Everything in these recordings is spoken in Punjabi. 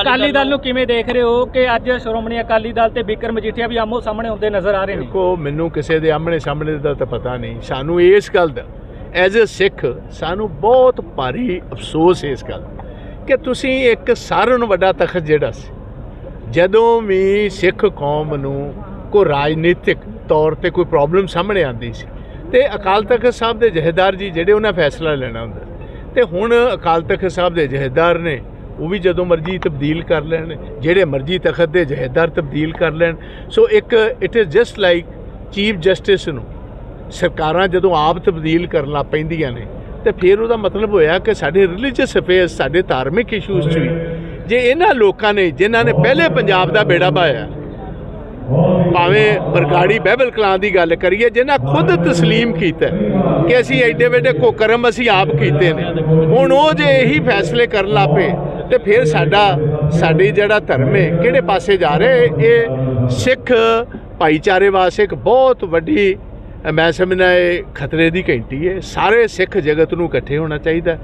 ਅਕਾਲੀ ਦਲ ਨੂੰ। ਕਿਵੇਂ ਦੇਖ ਰਹੇ ਹੋ ਕਿ ਅੱਜ ਸ਼੍ਰੋਮਣੀ ਅਕਾਲੀ ਦਲ ਤੇ ਬਿਕਰਮ ਮਜੀਠੀਆ ਵੀ ਆਮੋ ਸਾਹਮਣੇ ਹੁੰਦੇ ਨਜ਼ਰ ਆ ਰਹੇ ਨੇ? ਦੇਖੋ ਮੈਨੂੰ ਕਿਸੇ ਦੇ ਆਮਣੇ ਸਾਹਮਣੇ ਦਾ ਤਾਂ ਪਤਾ ਨਹੀਂ। ਸਾਨੂੰ ਇਸ ਗੱਲ ਦਾ ਐਜ਼ ਅ ਸਿੱਖ ਸਾਨੂੰ ਬਹੁਤ ਭਾਰੀ ਅਫਸੋਸ ਹੈ ਇਸ ਗੱਲ ਕਿ ਤੁਸੀਂ ਇੱਕ ਸਾਰਿਆਂ ਨੂੰ ਵੱਡਾ ਤਖਤ ਜਿਹੜਾ ਸੀ ਜਦੋਂ ਵੀ ਸਿੱਖ ਕੌਮ ਨੂੰ ਕੋਈ ਰਾਜਨੀਤਿਕ ਤੌਰ ਤੇ ਕੋਈ ਪ੍ਰੋਬਲਮ ਸਾਹਮਣੇ ਆਉਂਦੀ ਸੀ ਤੇ ਅਕਾਲ ਤਖਤ ਸਾਹਿਬ ਦੇ ਜਹੇਦਾਰ ਜੀ ਜਿਹੜੇ ਉਹਨਾਂ ਫੈਸਲਾ ਲੈਣਾ ਹੁੰਦਾ ਤੇ ਹੁਣ ਅਕਾਲ ਤਖਤ ਸਾਹਿਬ ਦੇ ਜਹੇਦਾਰ ਨੇ ਉਹ ਵੀ ਜਦੋਂ ਮਰਜ਼ੀ ਤਬਦੀਲ ਕਰ ਲੈਣ, ਜਿਹੜੇ ਮਰਜ਼ੀ ਤਖਤ ਦੇ ਜਹੇਦਾਰ ਤਬਦੀਲ ਕਰ ਲੈਣ। ਸੋ ਇੱਕ it is just like chief justice ਨੂੰ ਸਰਕਾਰਾਂ ਜਦੋਂ ਆਪ ਤਬਦੀਲ ਕਰਨਾ ਪੈਂਦੀਆਂ ਨੇ, ਤੇ ਫਿਰ ਉਹਦਾ ਮਤਲਬ ਹੋਇਆ ਕਿ ਸਾਡੇ ਰਿਲੀਜੀਅਸ ਅਫੇਅਰਸ ਸਾਡੇ ਧਾਰਮਿਕ ਇਸ਼ੂਜ਼ 'ਚ ਵੀ ਜੇ ਇਹਨਾਂ ਲੋਕਾਂ ਨੇ, ਜਿਨ੍ਹਾਂ ਨੇ ਪਹਿਲੇ ਪੰਜਾਬ ਦਾ ਬੇੜਾ ਪਾਇਆ ਭਾਵੇਂ ਬਰਗਾੜੀ ਬਹਿਬਲ ਕਲਾਂ ਦੀ ਗੱਲ ਕਰੀਏ, ਜਿਨ੍ਹਾਂ ਖੁਦ ਤਸਲੀਮ ਕੀਤਾ ਕਿ ਅਸੀਂ ਐਡੇ ਵੱਡੇ ਕੋਕਰਮ ਅਸੀਂ ਆਪ ਕੀਤੇ ਨੇ, ਹੁਣ ਉਹ ਜੇ ਇਹੀ ਫੈਸਲੇ ਕਰਨ ਲੱਪੇ ਤੇ ਫਿਰ ਸਾਡਾ, ਸਾਡੀ ਜਿਹੜਾ ਧਰਮ ਹੈ, ਕਿਹੜੇ ਪਾਸੇ ਜਾ ਰਿਹਾ ਇਹ ਸਿੱਖ ਭਾਈਚਾਰੇ ਵਾਸਤੇ ਇੱਕ ਬਹੁਤ ਵੱਡੀ, ਮੈਂ ਸਮਝਦਾ ਇਹ ਖਤਰੇ ਦੀ ਘੰਟੀ ਹੈ। ਸਾਰੇ ਸਿੱਖ ਜਗਤ ਨੂੰ ਇਕੱਠੇ ਹੋਣਾ ਚਾਹੀਦਾ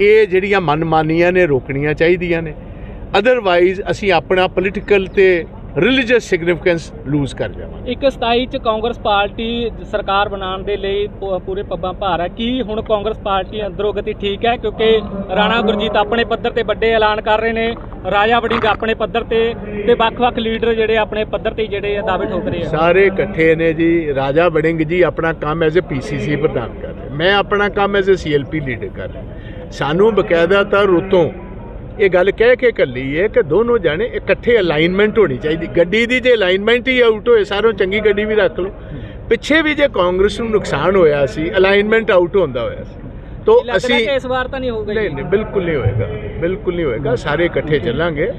ਇਹ ਜਿਹੜੀਆਂ ਮਨਮਾਨੀਆਂ ਨੇ, ਰੋਕਣੀਆਂ ਚਾਹੀਦੀਆਂ ਨੇ। ਅਦਰਵਾਈਜ਼ ਅਸੀਂ ਆਪਣਾ ਪੋਲੀਟੀਕਲ ਤੇ ਰਿਲੀਜੀਅਸ ਸਿਗਨੀਫੀਕੈਂਸ ਲੂਜ਼ ਕਰ ਜਾਵਾਂਗੇ। ਇੱਕ 27 ਚ ਕਾਂਗਰਸ ਪਾਰਟੀ ਸਰਕਾਰ ਬਣਾਉਣ ਦੇ ਲਈ ਪੂਰੇ ਪੱਬਾਂ ਭਾਰ ਹੈ ਕੀ ਹੁਣ ਕਾਂਗਰਸ ਪਾਰਟੀ ਅੰਦਰੋਂ ਗਤੀ ਠੀਕ ਹੈ? ਕਿਉਂਕਿ ਰਾਣਾ ਗੁਰਜੀਤ ਆਪਣੇ ਪੱਧਰ ਤੇ ਵੱਡੇ ਐਲਾਨ ਕਰ ਰਹੇ ਨੇ। ਰਾਜਾ ਵੜਿੰਗ ਆਪਣੇ ਪੱਧਰ ਤੇ ਤੇ ਵੱਖ-ਵੱਖ ਲੀਡਰ ਜਿਹੜੇ ਆਪਣੇ ਪੱਧਰ ਤੇ ਜਿਹੜੇ ਆ ਦਾਅਵੇ ਠੋਕ ਰਹੇ ਆ। ਸਾਰੇ ਇਕੱਠੇ ਨੇ ਜੀ। ਰਾਜਾ ਵੜਿੰਗ ਜੀ ਆਪਣਾ ਕੰਮ ਐਜ਼ ਅ ਪੀਸੀਸੀ ਪ੍ਰਧਾਨ ਕਰ ਰਹੇ ਮੈਂ ਆਪਣਾ ਕੰਮ ਐਜ਼ ਅ ਸੀਐਲਪੀ ਲੀਡਰ ਕਰ ਰਿਹਾ। ਸਾਨੂੰ ਬਕਾਇਦਾ ਤਾਂ ਰੁੱਤੋਂ ਇਹ ਗੱਲ ਕਹਿ ਕੇ ਕੱਲੀ ਹੈ ਕਿ ਦੋਨੋਂ ਜਾਣੇ ਇਕੱਠੇ ਅਲਾਈਨਮੈਂਟ ਹੋਣੀ ਚਾਹੀਦੀ। ਗੱਡੀ ਦੀ ਜੇ ਅਲਾਈਨਮੈਂਟ ਹੀ ਆਊਟ ਹੋਏ ਸਾਰੋਂ ਚੰਗੀ ਗੱਡੀ ਵੀ ਰੱਖ ਲਓ। ਪਿੱਛੇ ਵੀ ਜੇ ਕਾਂਗਰਸ ਨੂੰ ਨੁਕਸਾਨ ਹੋਇਆ ਸੀ ਅਲਾਈਨਮੈਂਟ ਆਊਟ ਹੁੰਦਾ ਹੋਇਆ ਸੀ। ਤੋਂ ਅਸੀਂ ਇਸ ਵਾਰ ਤਾਂ ਨਹੀਂ ਹੋਊਗਾ ਨਹੀਂ ਨਹੀਂ ਬਿਲਕੁਲ ਨਹੀਂ ਹੋਏਗਾ। ਬਿਲਕੁਲ ਨਹੀਂ ਹੋਏਗਾ। ਸਾਰੇ ਇਕੱਠੇ ਚੱਲਾਂਗੇ।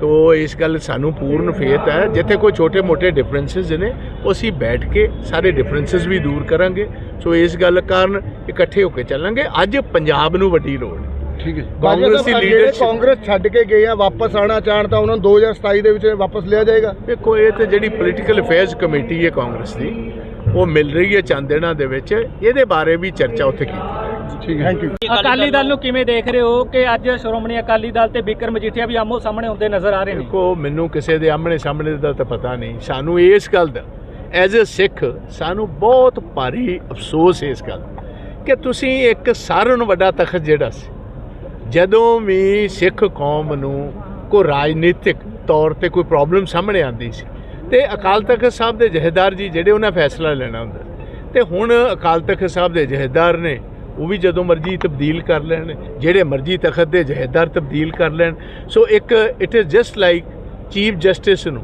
ਤੋ ਇਸ ਗੱਲ ਸਾਨੂੰ ਪੂਰਨ ਫੇਥ ਹੈ। ਜਿੱਥੇ ਕੋਈ ਛੋਟੇ-ਮੋਟੇ ਡਿਫਰੈਂਸਸ ਨੇ ਉਹ ਅਸੀਂ ਬੈਠ ਕੇ ਸਾਰੇ ਡਿਫਰੈਂਸਸ ਵੀ ਦੂਰ ਕਰਾਂਗੇ। ਸੋ ਇਸ ਗੱਲ ਕਾਰਨ ਇਕੱਠੇ ਹੋ ਕੇ ਚੱਲਾਂਗੇ। ਅੱਜ ਪੰਜਾਬ ਨੂੰ ਵੱਡੀ ਲੋੜ ਹੈ। ਠੀਕ ਹੈ। ਕਾਂਗਰਸੀ ਕਾਂਗਰਸ ਛੱਡ ਕੇ ਗਏ ਆ ਵਾਪਸ ਆਣਾ ਚਾਹਣ ਤਾਂ ਉਹਨਾਂ ਨੂੰ 2027 ਦੇ ਵਿੱਚ ਵਾਪਸ ਲਿਆ ਜਾਏਗਾ। ਦੇਖੋ ਇਹ ਤੇ ਜਿਹੜੀ ਪੋਲੀਟੀਕਲ ਅਫੇਅਰਸ ਕਮੇਟੀ ਹੈ ਕਾਂਗਰਸ ਦੀ ਉਹ ਮਿਲ ਰਹੀ ਹੈ ਚਾਂਦੇਣਾ ਦੇ ਵਿੱਚ। ਇਹਦੇ ਬਾਰੇ ਵੀ ਚਰਚਾ ਉੱਥੇ ਕੀਤੀ ਜਾਏਗੀ। ਠੀਕ ਹੈ। ਥੈਂਕ ਯੂ ਅਕਾਲੀ ਦਲ ਨੂੰ ਕਿਵੇਂ ਦੇਖ ਰਹੇ ਹੋ ਕਿ ਅੱਜ ਸ਼੍ਰੋਮਣੀ ਅਕਾਲੀ ਦਲ ਤੇ ਬਿਕਰਮ ਮਜੀਠੀਆ ਵੀ ਆਮੋ ਸਾਹਮਣੇ ਹੁੰਦੇ ਨਜ਼ਰ ਆ ਰਹੇ ਨੇ? ਦੇਖੋ ਮੈਨੂੰ ਕਿਸੇ ਦੇ ਆਮਣੇ ਸਾਹਮਣੇ ਦਾ ਤਾਂ ਪਤਾ ਨਹੀਂ। ਸਾਨੂੰ ਇਸ ਗੱਲ ਦਾ ਐਜ਼ ਅ ਸਿੱਖ ਸਾਨੂੰ ਬਹੁਤ ਭਾਰੀ ਅਫਸੋਸ ਹੈ ਇਸ ਗੱਲ ਦਾ ਕਿ ਤੁਸੀਂ ਇੱਕ ਸਾਰਿਆਂ ਨੂੰ ਵੱਡਾ ਤਖਤ ਜਿਹੜਾ ਸੀ ਜਦੋਂ ਵੀ ਸਿੱਖ ਕੌਮ ਨੂੰ ਕੋਈ ਰਾਜਨੀਤਿਕ ਤੌਰ ਤੇ ਕੋਈ ਪ੍ਰੋਬਲਮ ਸਾਹਮਣੇ ਆਉਂਦੀ ਸੀ, ਤੇ ਅਕਾਲ ਤਖਤ ਸਾਹਿਬ ਦੇ ਜਹੇਦਾਰ ਜੀ ਜਿਹੜੇ ਉਹਨਾਂ ਫੈਸਲਾ ਲੈਣਾ ਹੁੰਦਾ ਤੇ ਹੁਣ ਅਕਾਲ ਤਖਤ ਸਾਹਿਬ ਦੇ ਜਹੇਦਾਰ ਨੇ ਉਹ ਵੀ ਜਦੋਂ ਮਰਜ਼ੀ ਤਬਦੀਲ ਕਰ ਲੈਣ, ਜਿਹੜੇ ਮਰਜ਼ੀ ਤਖਤ ਦੇ ਜਹੇਦਾਰ ਤਬਦੀਲ ਕਰ ਲੈਣ, ਸੋ ਇੱਕ it is just like chief justice ਨੂੰ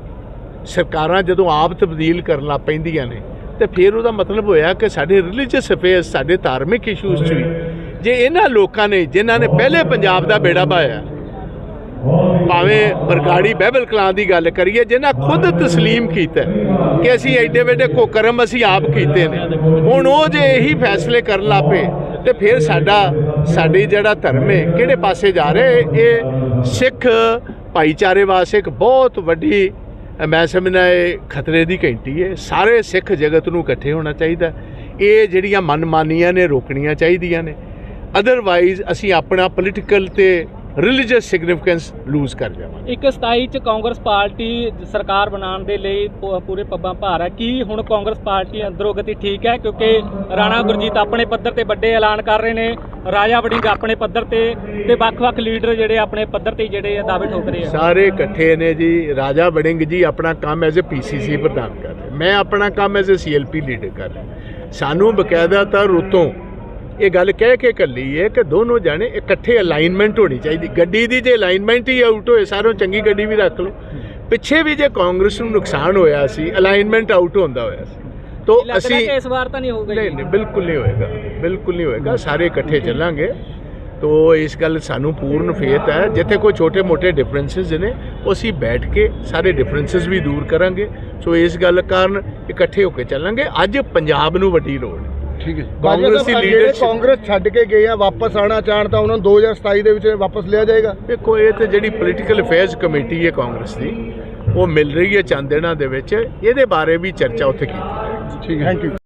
ਸਰਕਾਰਾਂ ਜਦੋਂ ਆਪ ਤਬਦੀਲ ਕਰਨ ਲੱਗ ਪੈਂਦੀਆਂ ਨੇ, ਤੇ ਫਿਰ ਉਹਦਾ ਮਤਲਬ ਹੋਇਆ ਕਿ ਸਾਡੇ ਰਿਲੀਜੀਅਸ ਅਫੇਅਰਸ ਸਾਡੇ ਧਾਰਮਿਕ ਇਸ਼ੂਜ਼ 'ਚ ਵੀ ਜੇ ਇਹਨਾਂ ਲੋਕਾਂ ਨੇ, ਜਿਨ੍ਹਾਂ ਨੇ ਪਹਿਲੇ ਪੰਜਾਬ ਦਾ ਬੇੜਾ ਪਾਇਆ, ਭਾਵੇਂ ਬਰਗਾੜੀ ਬਹਿਬਲ ਕਲਾਂ ਦੀ ਗੱਲ ਕਰੀਏ, ਜਿਨ੍ਹਾਂ ਖੁਦ ਤਸਲੀਮ ਕੀਤਾ ਕਿ ਅਸੀਂ ਐਡੇ ਵੱਡੇ ਕੁਕਰਮ ਅਸੀਂ ਆਪ ਕੀਤੇ ਨੇ, ਹੁਣ ਉਹ ਜੇ ਇਹੀ ਫੈਸਲੇ ਕਰਨ ਲੱਪੇ, ਤੇ ਫਿਰ ਸਾਡਾ, ਸਾਡੀ ਜਿਹੜਾ ਧਰਮ ਹੈ, ਕਿਹੜੇ ਪਾਸੇ ਜਾ ਰਿਹਾ ਇਹ ਸਿੱਖ ਭਾਈਚਾਰੇ ਵਾਸਤੇ ਇੱਕ ਬਹੁਤ ਵੱਡੀ, ਮੈਂ ਸਮਝਣਾ ਇਹ ਖਤਰੇ ਦੀ ਘੰਟੀ ਹੈ। ਸਾਰੇ ਸਿੱਖ ਜਗਤ ਨੂੰ ਇਕੱਠੇ ਹੋਣਾ ਚਾਹੀਦਾ ਇਹ ਜਿਹੜੀਆਂ ਮਨਮਾਨੀਆਂ ਨੇ, ਰੋਕਣੀਆਂ ਚਾਹੀਦੀਆਂ ਨੇ। ਅਦਰਵਾਈਜ਼ ਅਸੀਂ ਆਪਣਾ ਪੋਲੀਟੀਕਲ ਤੇ ਰਿਲੀਜੀਅਸ ਸਿਗਨੀਫੀਕੈਂਸ ਲੂਜ਼ ਕਰ ਜਾਵਾਂਗੇ। ਇੱਕ 27 ਚ ਕਾਂਗਰਸ ਪਾਰਟੀ ਸਰਕਾਰ ਬਣਾਉਣ ਦੇ ਲਈ ਪੂਰੇ ਪੱਬਾਂ ਭਾਰ ਹੈ ਕੀ ਹੁਣ ਕਾਂਗਰਸ ਪਾਰਟੀ ਅੰਦਰੋਂ ਗਤੀ ਠੀਕ ਹੈ? ਕਿਉਂਕਿ ਰਾਣਾ ਗੁਰਜੀਤ ਆਪਣੇ ਪੱਧਰ ਤੇ ਵੱਡੇ ਐਲਾਨ ਕਰ ਰਹੇ ਨੇ। ਰਾਜਾ ਵੜਿੰਗ ਆਪਣੇ ਪੱਧਰ ਤੇ ਤੇ ਵੱਖ-ਵੱਖ ਲੀਡਰ ਜਿਹੜੇ ਆਪਣੇ ਪੱਧਰ ਤੇ ਜਿਹੜੇ ਦਾਅਵੇ ਠੋਕ ਰਹੇ ਆ। ਸਾਰੇ ਇਕੱਠੇ ਨੇ ਜੀ। ਰਾਜਾ ਵੜਿੰਗ ਜੀ ਆਪਣਾ ਕੰਮ ਐਜ਼ ਅ ਪੀਸੀਸੀ ਪ੍ਰਧਾਨ ਕਰ ਰਹੇ ਮੈਂ ਆਪਣਾ ਕੰਮ ਐਜ਼ ਅ ਸੀਐਲਪੀ ਲੀਡਰ ਕਰ ਰਿਹਾ। ਸਾਨੂੰ ਬਕਾਇਦਾ ਤਾਂ ਰੁੱਤੋਂ ਇਹ ਗੱਲ ਕਹਿ ਕੇ ਕੱਲੀ ਹੈ ਕਿ ਦੋਨੋਂ ਜਾਣੇ ਇਕੱਠੇ ਅਲਾਈਨਮੈਂਟ ਹੋਣੀ ਚਾਹੀਦੀ। ਗੱਡੀ ਦੀ ਜੇ ਅਲਾਈਨਮੈਂਟ ਹੀ ਆਊਟ ਹੋਏ ਸਾਰੋਂ ਚੰਗੀ ਗੱਡੀ ਵੀ ਰੱਖ ਲਓ। ਪਿੱਛੇ ਵੀ ਜੇ ਕਾਂਗਰਸ ਨੂੰ ਨੁਕਸਾਨ ਹੋਇਆ ਸੀ ਅਲਾਈਨਮੈਂਟ ਆਊਟ ਹੁੰਦਾ ਹੋਇਆ ਸੀ। ਤੋਂ ਅਸੀਂ ਇਸ ਵਾਰ ਤਾਂ ਨਹੀਂ ਹੋਊਗਾ ਨਹੀਂ ਨਹੀਂ ਬਿਲਕੁਲ ਨਹੀਂ ਹੋਏਗਾ। ਬਿਲਕੁਲ ਨਹੀਂ ਹੋਏਗਾ। ਸਾਰੇ ਇਕੱਠੇ ਚੱਲਾਂਗੇ। ਤੋ ਇਸ ਗੱਲ ਸਾਨੂੰ ਪੂਰਨ ਫੇਥ ਹੈ। ਜਿੱਥੇ ਕੋਈ ਛੋਟੇ-ਮੋਟੇ ਡਿਫਰੈਂਸਸ ਨੇ ਉਹ ਅਸੀਂ ਬੈਠ ਕੇ ਸਾਰੇ ਡਿਫਰੈਂਸਸ ਵੀ ਦੂਰ ਕਰਾਂਗੇ। ਸੋ ਇਸ ਗੱਲ ਕਾਰਨ ਇਕੱਠੇ ਹੋ ਕੇ ਚੱਲਾਂਗੇ। ਅੱਜ ਪੰਜਾਬ ਨੂੰ ਵੱਡੀ ਲੋੜ ਹੈ। ਠੀਕ ਹੈ। ਕਾਂਗਰਸੀ ਜਿਹੜੇ leadership- ਕਾਂਗਰਸ ਛੱਡ ਕੇ ਗਏ ਆ ਵਾਪਸ ਆਣਾ ਚਾਹਣ ਤਾਂ ਉਹਨਾਂ ਨੂੰ 2027 ਦੇ ਵਿੱਚ ਵਾਪਸ ਲਿਆ ਜਾਏਗਾ। ਦੇਖੋ ਇਹ ਤੇ ਜਿਹੜੀ ਪੋਲੀਟੀਕਲ ਅਫੇਅਰਸ ਕਮੇਟੀ ਹੈ ਕਾਂਗਰਸ ਦੀ ਉਹ ਮਿਲ ਰਹੀ ਹੈ ਚਾਂਦੇਣਾ ਦੇ ਵਿੱਚ। ਇਹਦੇ ਬਾਰੇ ਵੀ ਚਰਚਾ ਉੱਥੇ ਕੀਤੀ ਠੀਕ ਹੈ। Thank you